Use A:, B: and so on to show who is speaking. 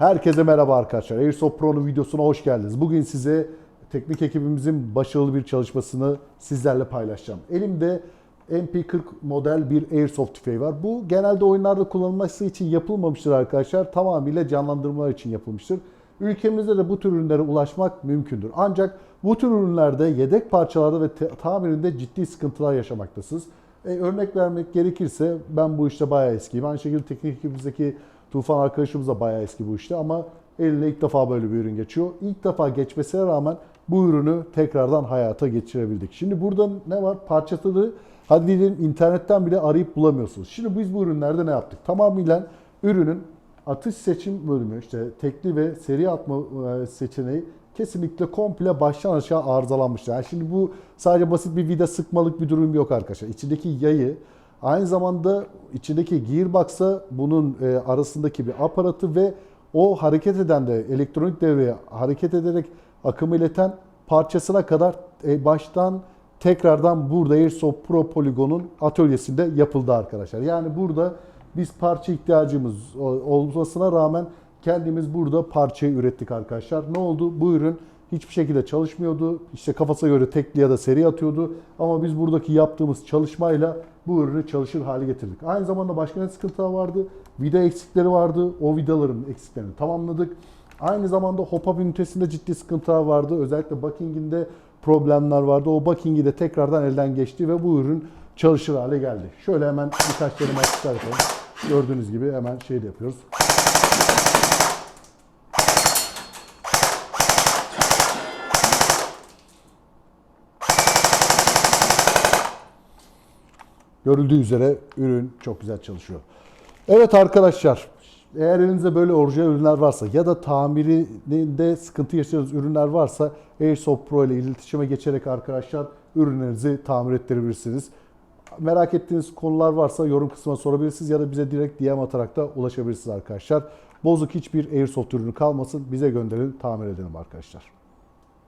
A: Herkese merhaba arkadaşlar. Airsoft Pro'nun videosuna hoş geldiniz. Bugün size teknik ekibimizin başarılı bir çalışmasını sizlerle paylaşacağım. Elimde MP40 model bir Airsoft tüfeği var. Bu genelde oyunlarda kullanılması için yapılmamıştır arkadaşlar. Tamamıyla canlandırmalar için yapılmıştır. Ülkemizde de bu tür ürünlere ulaşmak mümkündür. Ancak bu tür ürünlerde yedek parçalarda ve tamirinde ciddi sıkıntılar yaşamaktasınız. E, örnek vermek gerekirse ben bu işte bayağı eskiyim. Aynı şekilde teknik ekibimizdeki Tufan arkadaşımız da bayağı eski bu işte ama eline ilk defa böyle bir ürün geçiyor. İlk defa geçmesine rağmen bu ürünü tekrardan hayata geçirebildik. Şimdi burada ne var? Parçasını hadi diyelim internetten bile arayıp bulamıyorsunuz. Şimdi biz bu ürünlerde ne yaptık? Tamamıyla ürünün atış seçim bölümü işte tekli ve seri atma e, seçeneği kesinlikle komple baştan aşağı arızalanmıştır. Yani şimdi bu sadece basit bir vida sıkmalık bir durum yok arkadaşlar. İçindeki yayı aynı zamanda içindeki gearbox'a bunun e, arasındaki bir aparatı ve o hareket eden de elektronik devreye hareket ederek akım ileten parçasına kadar e, baştan tekrardan burada Airsoft Pro Polygon'un atölyesinde yapıldı arkadaşlar. Yani burada biz parça ihtiyacımız o- olmasına rağmen kendimiz burada parçayı ürettik arkadaşlar. Ne oldu? Bu ürün hiçbir şekilde çalışmıyordu. İşte kafasına göre tekli ya da seri atıyordu. Ama biz buradaki yaptığımız çalışmayla bu ürünü çalışır hale getirdik. Aynı zamanda başka ne sıkıntılar vardı? Vida eksikleri vardı. O vidaların eksiklerini tamamladık. Aynı zamanda hop-up ünitesinde ciddi sıkıntılar vardı. Özellikle bucking'inde problemler vardı. O bucking'i de tekrardan elden geçti ve bu ürün çalışır hale geldi. Şöyle hemen birkaç kelime açıklar. Gördüğünüz gibi hemen şey de yapıyoruz. Görüldüğü üzere ürün çok güzel çalışıyor. Evet arkadaşlar, eğer elinizde böyle orijinal ürünler varsa ya da tamirinde sıkıntı yaşadığınız ürünler varsa Airsoft Pro ile iletişime geçerek arkadaşlar ürünlerinizi tamir ettirebilirsiniz. Merak ettiğiniz konular varsa yorum kısmına sorabilirsiniz ya da bize direkt DM atarak da ulaşabilirsiniz arkadaşlar. Bozuk hiçbir Airsoft ürünü kalmasın. Bize gönderin, tamir edelim arkadaşlar.